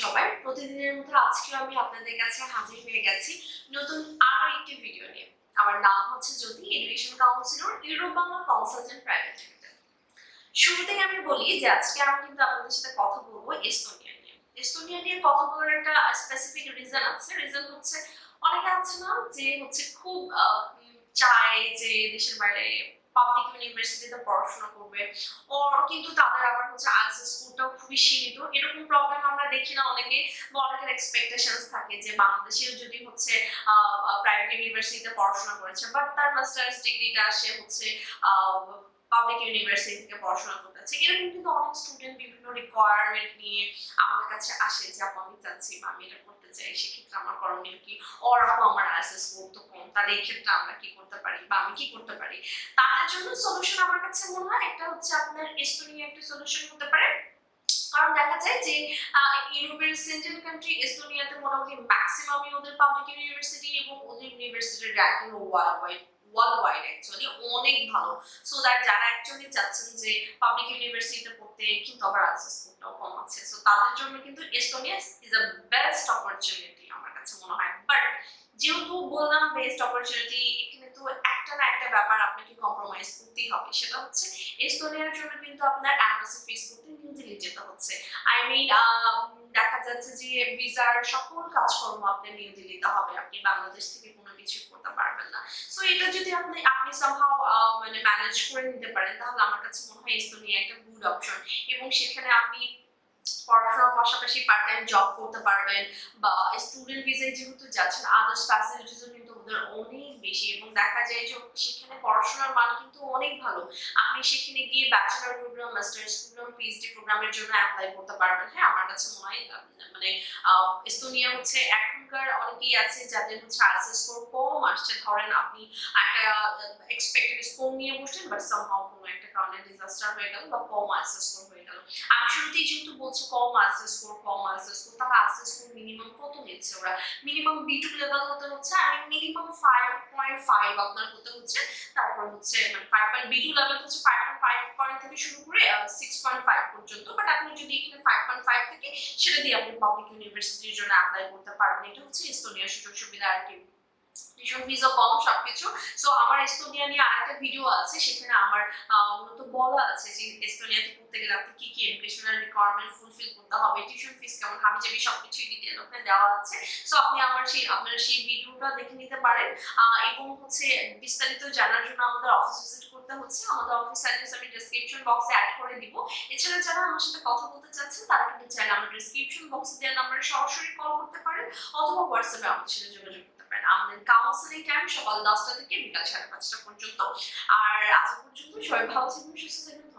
সবাই প্রতিদিনের মতো আজকেও আমি আপনাদের কাছে হাজির হয়ে গেছি নতুন আরও একটি ভিডিও নিয়ে। আমার নাম হচ্ছে Jyoti education counsellor Europe Bangla consultant private limited শুরুতেই আমি বলি যে আজকে আমি কিন্তু আপনাদের সাথে কথা বলব এস্তোনিয়া নিয়ে। এস্তোনিয়া নিয়ে কথা বলার একটা স্পেসিফিক রিজন আছে। রিজন হচ্ছে, অনেকে আছে না যে হচ্ছে খুব চায় যে দেশের বাইরে পাবলিক ইউনিভার্সিটিতে পড়াশোনা করবে ওর কিন্তু তাদের আবার হচ্ছে আনসার স্কুলটাও খুবই সীমিত। এরকম প্রবলেম আমরা দেখি না, অনেকে অনেকের এক্সপেকটেশনস থাকে যে বাংলাদেশেও যদি হচ্ছে প্রাইভেট ইউনিভার্সিটিতে পড়াশোনা করেছে বাট তার মাস্টার্স ডিগ্রিটা সে হচ্ছে পাবলিক ইউনিভার্সিটি থেকে পড়াশোনা করতেছে এরকম কিন্তু অনেক স্টুডেন্ট বিভিন্ন রিকোয়ারমেন্ট নিয়ে আমার কাছে আসে যে, আপু, আমি চাচ্ছি বা আমি এটা করতে চাই, সেক্ষেত্রে আমার করণীয় কি? ওর আপু, আমার আইএসএস করতে কম, তাহলে এই ক্ষেত্রে আমরা কি করতে পারি বা আমি কি করতে পারি? তাদের জন্য সলিউশন আমার কাছে মনে হয় একটা হচ্ছে আপনার এস্তোনিয়া একটা সলিউশন হতে পারে। কারণ দেখা যায় যে ইউরোপের সেন্ট্রাল কান্ট্রি এস্তোনিয়াতে মোটামুটি ম্যাক্সিমামই ওদের পাবলিক ইউনিভার্সিটি এবং ওদের ইউনিভার্সিটির ranking world wide world wide actually অনেক ভালো। সো দ্যাট যারা অ্যাকচুয়ালি চাচ্ছেন যে পাবলিক ইউনিভার্সিটিতে পড়তে, কিন্তু আবার আক্সেস কোডটাও কম আছে। সো তাদের জন্য কিন্তু Estonia is a best opportunity আমার কাছে মনে হয়। বাট যেহেতু বললাম বেস্ট অপরচুনিটি এখানে তো একটা না একটা ব্যাপার আপনাকে কম্প্রোমাইজ করতেই হবে। সেটা হচ্ছে এস্তোনিয়ার জন্য কিন্তু আপনার অ্যাম্বাসি ফিস করতে নিউ দিল্লি যেতে হচ্ছে। আই মিন দেখা যাচ্ছে যে ভিসার সকল কাজকর্ম আপনার নিউ দিল্লিতে হবে। আপনি বাংলাদেশ থেকে কোনো কিছু করতে পারবেন না। সো এটা যদি আপনি আপনি সামহাও মানে ম্যানেজ করে নিতে পারেন, তাহলে আমার কাছে মনে হয় এস্তোনিয়া একটা গুড অপশন এবং সেখানে আপনি পড়াশোনার পাশাপাশি পার্ট টাইম জব করতে পারবেন বা স্টুডেন্ট ভিসায় যেহেতু যাচ্ছেন আদার্স ফ্যাসিলিটিসও কিন্তু ওদের অনেক বেশি। এবং দেখা যায় যে সেখানে পড়াশোনার মান কিন্তু অনেক ভালো। আপনি সেখানে গিয়ে bachelor program masters program PhD প্রোগ্রামের জন্য অ্যাপ্লাই করতে পারবেন। হ্যাঁ আমার কাছে মনে হয় মানে এস্তোনিয়া হচ্ছে এখনকার অনেকেই আছে যাদের হচ্ছে আইএসএস স্কোর কম আসছে। ধরেন আপনি একটা এক্সপেক্টেড স্কোর নিয়ে বসছেন বাট সামহাও কোনো একটা কারণে ডিজাস্টার হয়ে গেল বা কম আইএসএস স্কোর হয়ে আমি শুরুতেই যেহেতু বলছি কম আইএসএস স্কোর কম আইএসএস স্কোর তাহলে আইএসএস স্কোর মিনিমাম কত নিচ্ছে ওরা? মিনিমাম বি টু লেভেল হতে হচ্ছে আমি মিনিমাম ফাইভ পয়েন্ট ফাইভ আপনার হতে হচ্ছে, তারপর হচ্ছে মানে five point B two level হচ্ছে ফাইভ পয়েন্ট ফাইভ পয়েন্ট থেকে শুরু করে সিক্স পয়েন্ট ফাইভ পর্যন্ত। বাট আপনি যদি এখানে ফাইভ পয়েন্ট ফাইভ থেকে সেটা দিয়ে আপনি পাবলিক ইউনিভার্সিটির জন্য অ্যাপ্লাই করতে পারবেন, এটা হচ্ছে এস্তোনিয়ার সুযোগ সুবিধা আর কি। টিউশন ফিজও কম সবকিছু। সো আমার এস্তোনিয়া নিয়ে আরেকটা ভিডিও আছে, সেখানে আমার মূলত বলা আছে যে এস্তোনিয়াতে পড়তে গেলে আপনি কি কি এডুকেশনাল রিকোয়ারমেন্ট ফুলফিল করতে হবে টিউশন ফিস কেমন হাবি জাবি সবকিছুই ডিটেল ওখানে দেওয়া আছে। সো আপনি আমার সেই, আপনারা সেই ভিডিওটা দেখে নিতে পারেন। এবং হচ্ছে বিস্তারিত জানার জন্য আমাদের অফিস ভিজিট করতে হচ্ছে। আমাদের অফিস অ্যাড্রেস আমি ডিসক্রিপশন বক্সে অ্যাড করে দিব। এছাড়া যারা আমার সাথে কথা বলতে চাচ্ছেন, তারা কিন্তু চাইলে আমার ডিসক্রিপশন বক্সে দেওয়া নাম্বারে সরাসরি কল করতে পারেন, অথবা হোয়াটসঅ্যাপে আমাদের সাথে যোগাযোগ করতে আমাদের কাউন্সিলিং টাইম সকাল দশটা থেকে বিকাল সাড়ে পাঁচটা পর্যন্ত। আর আজ পর্যন্ত সবাই ভালো থাকবেন সুস্থ থাকবেন